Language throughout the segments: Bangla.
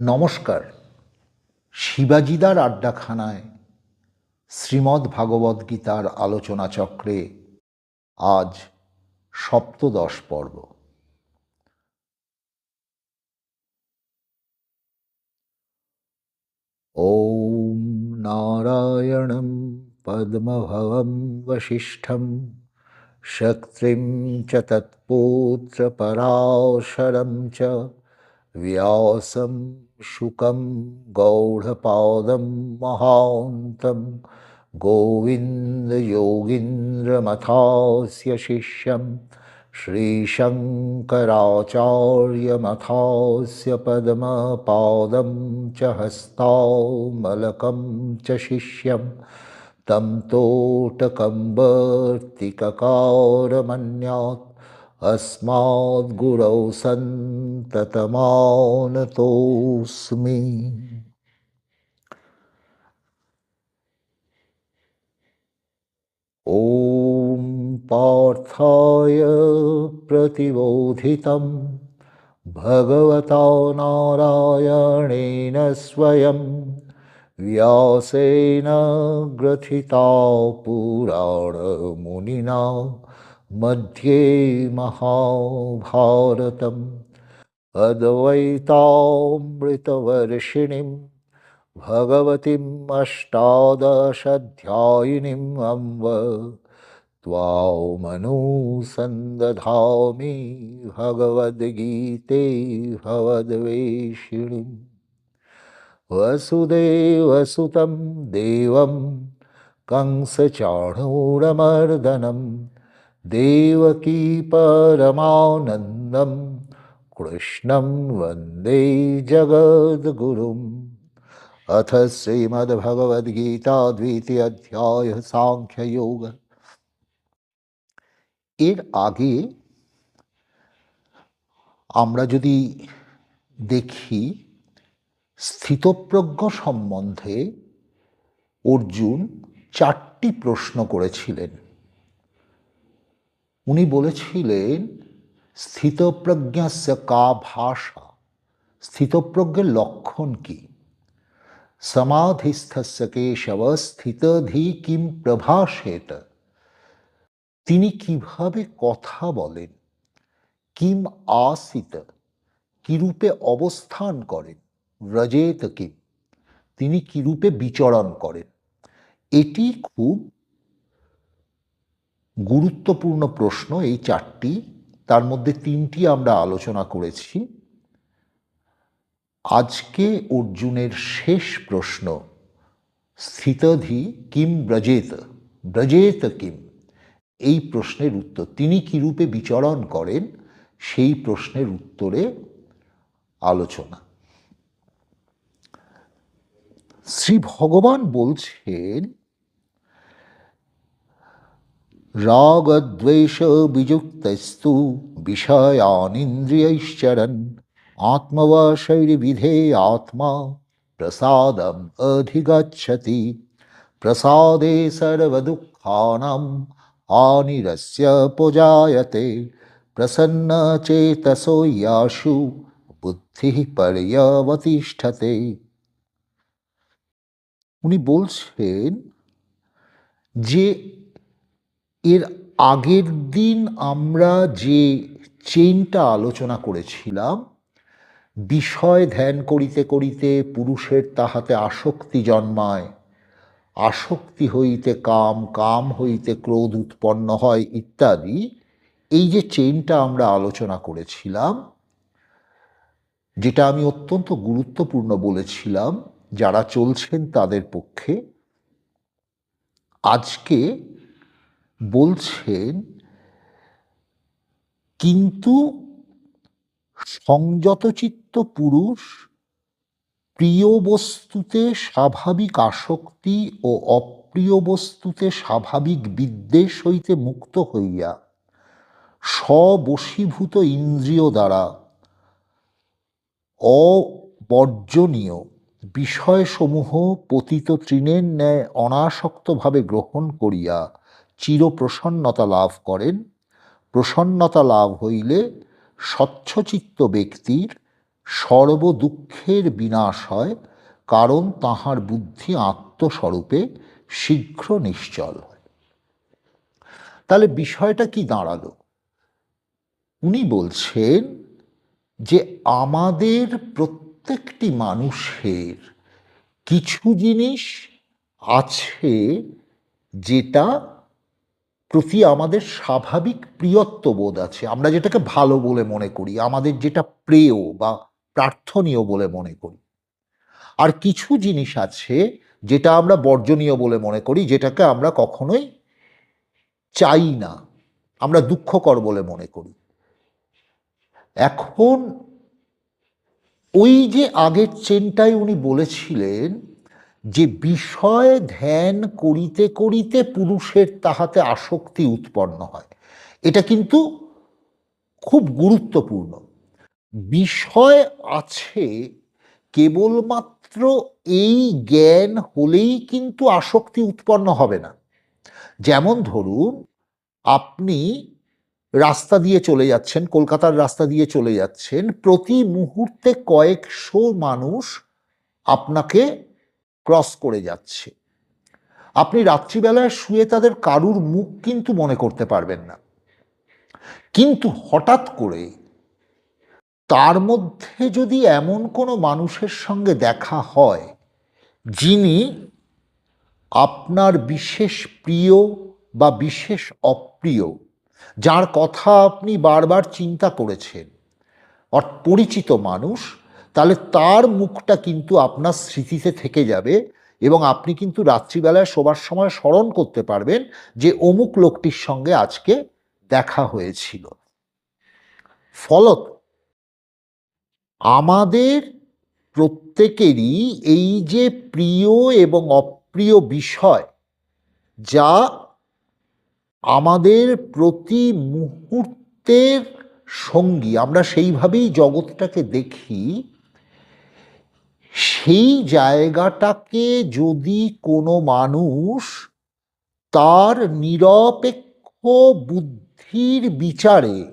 নমস্কার শিবাজিদার আড্ডাখানায় শ্রীমদ্ ভাগবত গীতার আলোচনা চক্রে আজ সপ্তদশ পর্ব ॐ नारायणं पद्मभवं वसिष्ठं शक्तिं च तत्पुत्रपराशरं च व्यासं शुकं गौढपादं महान्तं गोविन्दयोगीन्द्रमथास्य शिष्यं श्रीशङ्कराचार्यमथास्य पद्मपादं च हस्तामलकं च शिष्यं तं तोटकम्बर्तिककारमन्यात् अस्माद्गुरौ सन्ततमानतोऽस्मि। ॐ पार्थाय प्रतिबोधितं भगवता नारायणेन स्वयं व्यासेन ग्रथिता पुराणमुनिना मध्ये महाभारतम् अद्वैतामृतवर्षिणीं भगवतीम् अष्टादशाध्यायिनीम् अम्ब त्वामनुसन्दधामि भगवद्गीते भवद्वेषिणीम्। वसुदेवसुतं देवं कंसचाणूरमर्दनं देवकी परमानन्दं कृष्णं वन्दे जगद्गुरुम् अथ শ্রীমদ্ভগবদ্গীতা দ্বিতীয় অধ্যায় সাংখ্যযোগ এর আগে আমরা যদি দেখি স্থিতপ্রজ্ঞ সম্বন্ধে অর্জুন চারটি প্রশ্ন করেছিলেন উনি বলেছিলেন, স্থিতপ্রজ্ঞাস্য কা ভাষা, স্থিতপ্রজ্ঞের লক্ষণ কি? সমাধিস্থস্য কেশব কিম প্রভাষেত। তিনি কীভাবে কথা বলেন? কিম আসিত? কিরূপে অবস্থান করেন? ব্রজেত কিম? তিনি কিরূপে বিচরণ করেন? এটি খুব গুরুত্বপূর্ণ প্রশ্ন এই চারটি, তার মধ্যে তিনটি আমরা আলোচনা করেছি। আজকে অর্জুনের শেষ প্রশ্ন, স্থিতধি কিম ব্রজেত? ব্রজেত কিম? এই প্রশ্নের উত্তর। তিনি কিরূপে বিচরণ করেন? সেই প্রশ্নের উত্তরে আলোচনা। শ্রী ভগবান বলছেন रागद्वेषवियुक्तस्तु विषयानिन्द्रियैश्चरन् आत्मवशैर्विधे आत्मा प्रसादम् अधिगच्छति प्रसादे सर्वदुःखानाम् आनिरस्य पुजायते प्रसन्नचेतसो याशु বুদ্ধিহ পর্যবতিষ্ঠতে উনি বলছেন যে এর আগের দিন আমরা যে চেইনটা আলোচনা করেছিলাম, বিষয় ধ্যান করিতে করিতে পুরুষের তাহাতে আসক্তি জন্মায়। আসক্তি হইতে কাম কাম হইতে ক্রোধ উৎপন্ন হয় ইত্যাদি। এই যে চেইনটা আমরা আলোচনা করেছিলাম, যেটা আমি অত্যন্ত গুরুত্বপূর্ণ বলেছিলাম, যারা চলছেন তাদের পক্ষে, আজকে বলছেন, কিন্তু সংযতচিত্ত পুরুষ প্রিয় বস্তুতে স্বাভাবিক আসক্তি ও অপ্রিয় বস্তুতে স্বাভাবিক বিদ্বেষ হইতে মুক্ত হইয়া স্ববশীভূত ইন্দ্রিয় দ্বারা অবর্জনীয় বিষয়সমূহ পতিত তৃণের ন্যায় অনাসক্তভাবে গ্রহণ করিয়া চিরপ্রসন্নতা লাভ করেন। প্রসন্নতা লাভ হইলে স্বচ্ছচিত্ত ব্যক্তির সর্ব দুঃখের বিনাশ হয়, কারণ তাহার বুদ্ধি আত্মস্বরূপে শীঘ্র নিশ্চল হয়। তাহলে বিষয়টা কি দাঁড়াল? উনি বলছেন যে আমাদের প্রত্যেকটি মানুষের কিছু জিনিস আছে যেটা প্রতি আমাদের স্বাভাবিক প্রিয়ত্ব বোধ আছে। আমরা যেটাকে ভালো বলে মনে করি, আমাদের যেটা প্রেয় বা প্রার্থনীয় বলে মনে করি। আর কিছু জিনিস আছে যেটা আমরা বর্জনীয় বলে মনে করি, যেটাকে আমরা কখনোই চাই না। আমরা দুঃখকর বলে মনে করি। এখন ওই যে আগের চেনটাই উনি বলেছিলেন যে বিষয় ধ্যান করিতে করিতে পুরুষের তাহাতে আসক্তি উৎপন্ন হয়। এটা কিন্তু খুব গুরুত্বপূর্ণ। বিষয় আছে, কেবলমাত্র এই জ্ঞান হলেই কিন্তু আসক্তি উৎপন্ন হবে না। যেমন ধরুন, আপনি রাস্তা দিয়ে চলে যাচ্ছেন, কলকাতার রাস্তা দিয়ে চলে যাচ্ছেন, প্রতি মুহূর্তে কয়েকশো মানুষ আপনাকে ক্রস করে যাচ্ছে। আপনি রাত্রিবেলায় শুয়ে তাদের কারুর মুখ কিন্তু মনে করতে পারবেন না। কিন্তু হঠাৎ করে তার মধ্যে যদি এমন কোনো মানুষের সঙ্গে দেখা হয়, যিনি আপনার বিশেষ প্রিয় বা বিশেষ অপ্রিয়, যার কথা আপনি বারবার চিন্তা করেছেন পরিচিত মানুষ তাহলে তার মুখটা কিন্তু আপনার স্মৃতিতে থেকে যাবে এবং আপনি কিন্তু রাত্রিবেলায় শোবার সময় স্মরণ করতে পারবেন যে অমুক লোকটির সঙ্গে আজকে দেখা হয়েছিল। ফলত আমাদের প্রত্যেকেরই এই যে প্রিয় এবং অপ্রিয় বিষয় যা আমাদের প্রতি মুহূর্তের সঙ্গী, আমরা সেইভাবেই জগৎটাকে দেখি সেই জায়গাটাকে যদি কোনো মানুষ তার নিরপেক্ষ বুদ্ধির বিচারে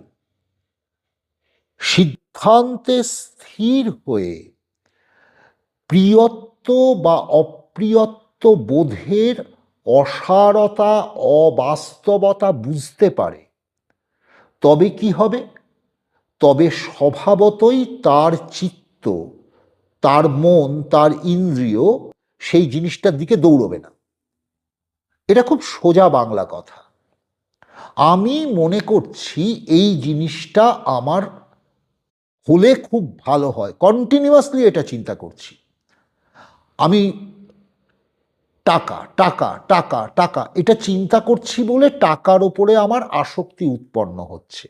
সিদ্ধান্তে স্থির হয়ে প্রিয়ত্ব বা অপ্রিয়ত্ব বোধের অসারতা, অবাস্তবতা বুঝতে পারে, তবে কি হবে? তবে স্বভাবতই তার চিত্ত তার মন, তার ইন্দ্রিয় সেই জিনিসটার দিকে দৌড়বে না। এটা খুব সোজা বাংলা কথা। আমি মনে করছি এই জিনিসটা আমার হলে খুব ভালো হয়। কন্টিনিউয়াসলি এটা চিন্তা করছি। আমি টাকা টাকা টাকা টাকা, এটা চিন্তা করছি বলে টাকার ওপরে আমার আসক্তি উৎপন্ন হচ্ছে।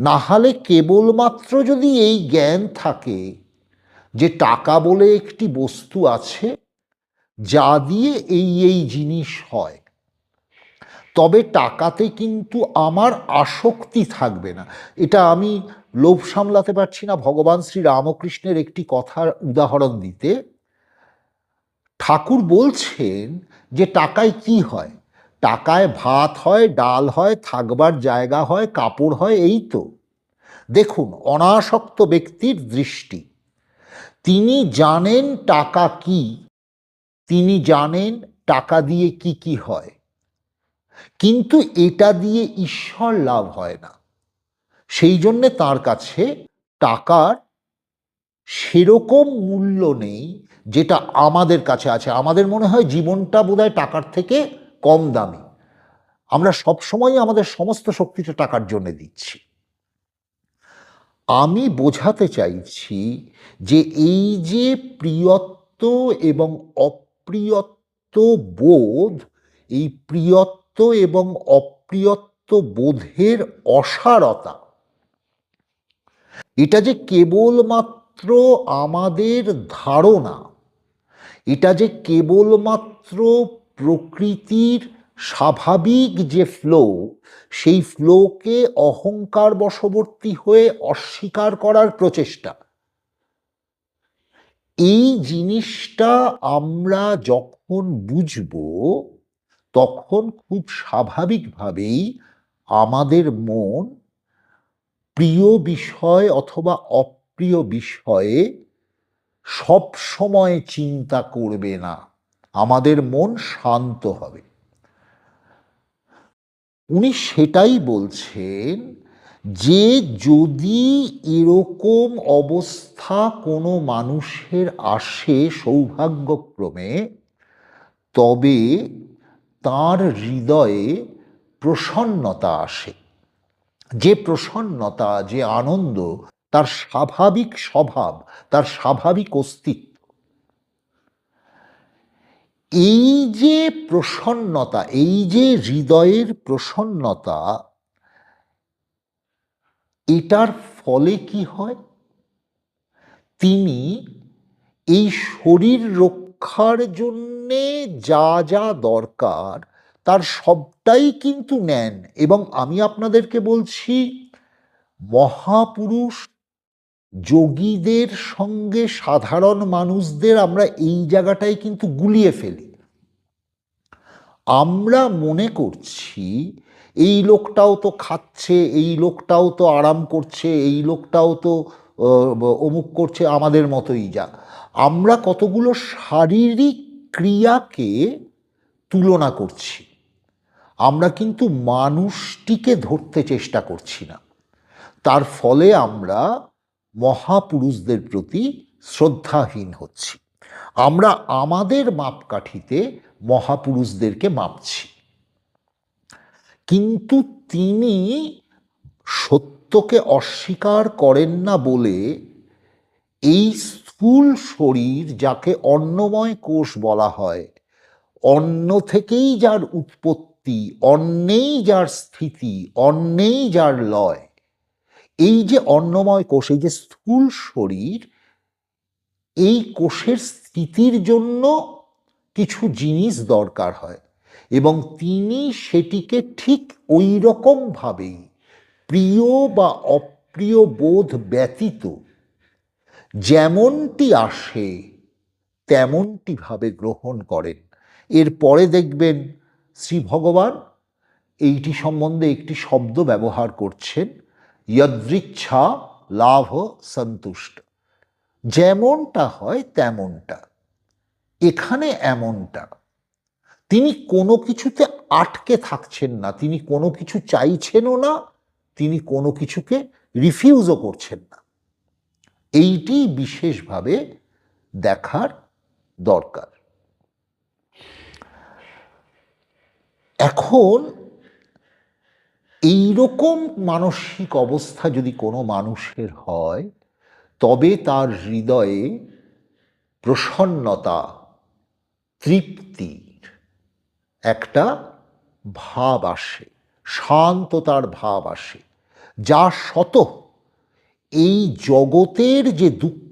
না হলে কেবলমাত্র যদি এই জ্ঞান থাকে যে টাকা বলে একটি বস্তু আছে, যা দিয়ে এই এই জিনিস হয়, তবে টাকাতে কিন্তু আমার আসক্তি থাকবে না। এটা আমি লোভ সামলাতে পারছি না। ভগবান শ্রী রামকৃষ্ণের একটি কথার উদাহরণ দিতে। ঠাকুর বলছেন যে টাকায় কি হয়? টাকায় ভাত হয়, ডাল হয়, থাকবার জায়গা হয়, কাপড় হয়, এই তো। দেখুন, অনাসক্ত ব্যক্তির দৃষ্টি। তিনি জানেন টাকা কি। তিনি জানেন টাকা দিয়ে কি কি হয়। কিন্তু এটা দিয়ে ঈশ্বর লাভ হয় না। সেই জন্যে তার কাছে টাকার সেরকম মূল্য নেই যেটা আমাদের কাছে আছে। আমাদের মনে হয় জীবনটা বোধহয় টাকার থেকে কম দামি। আমরা সবসময় আমাদের সমস্ত শক্তিটা টাকার জন্য দিচ্ছি। আমি বোঝাতে চাইছি যে এই যে প্রিয়ত্ব এবং অপ্রিয়ত্ব বোধ, এই প্রিয়ত্ব এবং অপ্রিয়ত্ব বোধের অসারতা, এটা যে কেবলমাত্র আমাদের ধারণা, এটা যে কেবলমাত্র প্রকৃতির স্বাভাবিক যে ফ্লো সেই ফ্লোকে অহংকার বশবর্তী হয়ে অস্বীকার করার প্রচেষ্টা। এই জিনিসটা আমরা যখন বুঝব, তখন খুব স্বাভাবিকভাবেই আমাদের মন প্রিয় বিষয় অথবা অপ্রিয় বিষয়ে সব সময় চিন্তা করবে না। আমাদের মন শান্ত হবে। উনি সেটাই বলছেন যে যদি এরকম অবস্থা কোনো মানুষের আসে সৌভাগ্যক্রমে, তবে তার হৃদয়ে প্রসন্নতা আসে। যে প্রসন্নতা, যে আনন্দ, তার স্বাভাবিক স্বভাব, তার স্বাভাবিক অস্তিত্ব এই যে প্রসন্নতা, এই যে হৃদয়ের প্রসন্নতা, এটার ফলে কি হয়? তিনি এই শরীর রক্ষার জন্যে যা যা দরকার, তার সবটাই কিন্তু নেন। এবং আমি আপনাদেরকে বলছি, মহাপুরুষ যোগীদের সঙ্গে সাধারণ মানুষদের আমরা এই জায়গাটায় কিন্তু গুলিয়ে ফেলি। আমরা মনে করছি, এই লোকটাও তো খাচ্ছে, এই লোকটাও তো আরাম করছে, এই লোকটাও তো অমুক করছে, আমাদের মতোই যা। আমরা কতগুলো শারীরিক ক্রিয়াকে তুলনা করছি। আমরা কিন্তু মানুষটিকে ধরতে চেষ্টা করছি না। তার ফলে আমরা মহাপুরুষদের প্রতি শ্রদ্ধাহীন হচ্ছি। আমরা আমাদের মাপকাঠিতে মহাপুরুষদেরকে মাপছি। কিন্তু তিনি সত্যকে অস্বীকার করেন না বলে এই স্থূল শরীর যাকে অন্নময় কোষ বলা হয়, অন্ন থেকেই যার উৎপত্তি, অন্নেই যার স্থিতি, অন্নেই যার লয় এই যে অন্নময় কোষ, এই যে স্থূল শরীর, এই কোষের স্থিতির জন্য কিছু জিনিস দরকার হয়। এবং তিনি সেটিকে ঠিক ওই রকমভাবেই প্রিয় বা অপ্রিয় বোধ ব্যতীত যেমনটি আসে তেমনটি ভাবে গ্রহণ করেন। এরপরে দেখবেন শ্রী ভগবান এইটি সম্বন্ধে একটি শব্দ ব্যবহার করছেন। যদৃচ্ছা লাভ সন্তুষ্ট যেমনটা হয় তেমনটা এখানে এমনটা তিনি কোনো কিছুতে আটকে থাকছেন না তিনি কোনো কিছু চাইছেনও না তিনি কোনো কিছুকে রিফিউজও করছেন না এইটি বিশেষভাবে দেখার দরকার এখন এইরকম মানসিক অবস্থা যদি কোনো মানুষের হয়, তবে তার হৃদয়ে প্রসন্নতা তৃপ্তির একটা ভাব আসে, শান্ততার ভাব আসে, যা শত এই জগতের যে দুঃখ,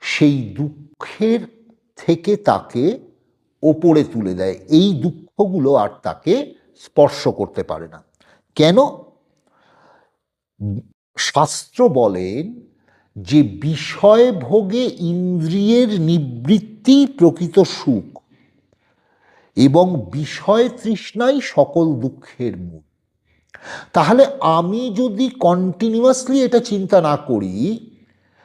সেই দুঃখের থেকে তাকে ওপরে তুলে দেয়। এই দুঃখগুলো আর তাকে স্পর্শ করতে পারে না। কেন? শাস্ত্র বলেন যে বিষয় ভোগে ইন্দ্রিয়ের নিবৃত্তি প্রকৃত সুখ এবং বিষয় তৃষ্ণাই সকল দুঃখের মূল। তাহলে আমি যদি কন্টিনিউয়াসলি এটা চিন্তা না করি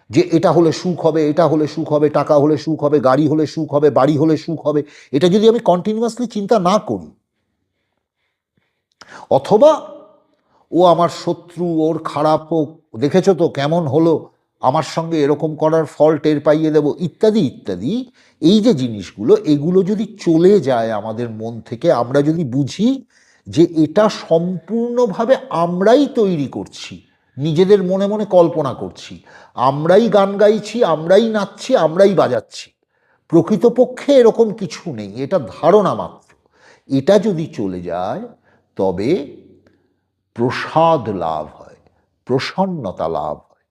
যে এটা হলে সুখ হবে, এটা হলে সুখ হবে, টাকা হলে সুখ হবে, গাড়ি হলে সুখ হবে, বাড়ি হলে সুখ হবে, এটা যদি আমি কন্টিনিউয়াসলি চিন্তা না করি অথবা, ও আমার শত্রু, ওর খারাপ হোক, দেখেছ তো কেমন হলো, আমার সঙ্গে এরকম করার ফল টের পাইয়ে দেব, ইত্যাদি ইত্যাদি। এই যে জিনিসগুলো, এগুলো যদি চলে যায় আমাদের মন থেকে, আমরা যদি বুঝি যে এটা সম্পূর্ণভাবে আমরাই তৈরি করছি, নিজেদের মনে মনে কল্পনা করছি, আমরাই গান গাইছি, আমরাই নাচছি, আমরাই বাজাচ্ছি, প্রকৃতপক্ষে এরকম কিছু নেই, এটা ধারণা মাত্র। এটা যদি চলে যায় তবে প্রসাদ লাভ হয়, প্রসন্নতা লাভ হয়।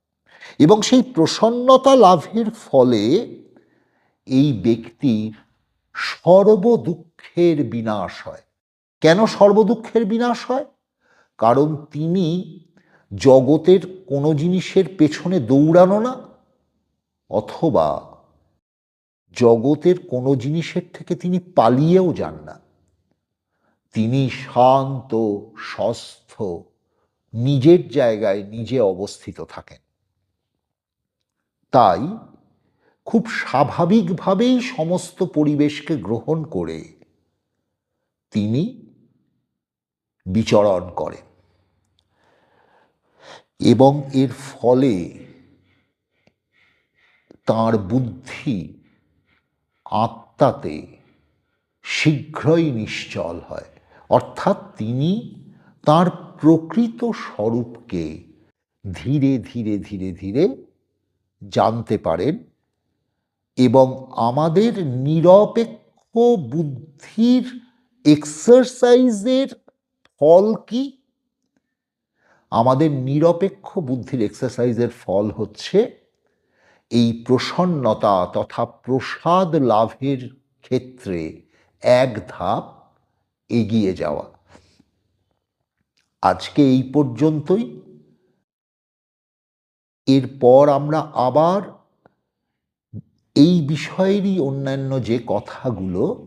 এবং সেই প্রসন্নতা লাভের ফলে এই ব্যক্তির সর্বদুঃখের বিনাশ হয়। কেন সর্বদুঃখের বিনাশ হয়? কারণ তিনি জগতের কোনো জিনিসের পেছনে দৌড়ানো না, অথবা জগতের কোনো জিনিসের থেকে তিনি পালিয়েও যান না। তিনি শান্ত সস্থ নিজের জায়গায় নিজে অবস্থিত থাকেন। তাই খুব স্বাভাবিকভাবেই সমস্ত পরিবেশকে গ্রহণ করে তিনি বিচরণ করেন। এবং এর ফলে তার বুদ্ধি আত্মাতে শীঘ্রই নিশ্চল হয়। অর্থাৎ তিনি তার প্রকৃত স্বরূপকে ধীরে ধীরে ধীরে ধীরে জানতে পারেন এবং আমাদের নিরপেক্ষ বুদ্ধির এক্সারসাইজের ফল কি? আমাদের নিরপেক্ষ বুদ্ধির এক্সারসাইজের ফল হচ্ছে এই প্রসন্নতা তথা প্রসাদ লাভের ক্ষেত্রে এক ধাপ এগিয়ে যাওয়া। আজকে এই পর্যন্তই। এরপর আমরা আবার এই বিষয়েরই অন্যান্য যে কথাগুলো,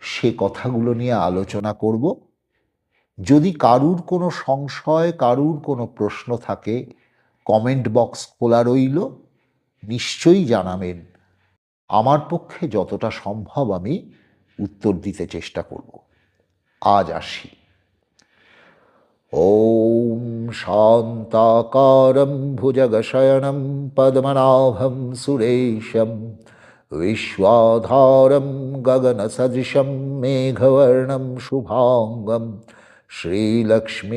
সে কথাগুলো নিয়ে আলোচনা করব। যদি কারুর কোনো সংশয়, কারুর কোনো প্রশ্ন থাকে, কমেন্ট বক্স খোলা রইল। নিশ্চয়ই জানাবেন। আমার পক্ষে যতটা সম্ভব আমি উত্তর দিতে চেষ্টা করব। আজ আসি ॐ शान्ताकारं भुजगशयनं पद्मनाभं सुरेशं विश्वाधारं गगनसदृशं मेघवर्णं शुभाङ्गं श्रीलक्ष्मीकान्तं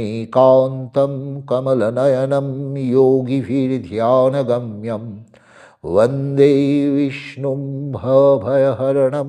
कमलनयनं योगिभिर्ध्यानगम्यं वन्दे विष्णुं भवभयहरणं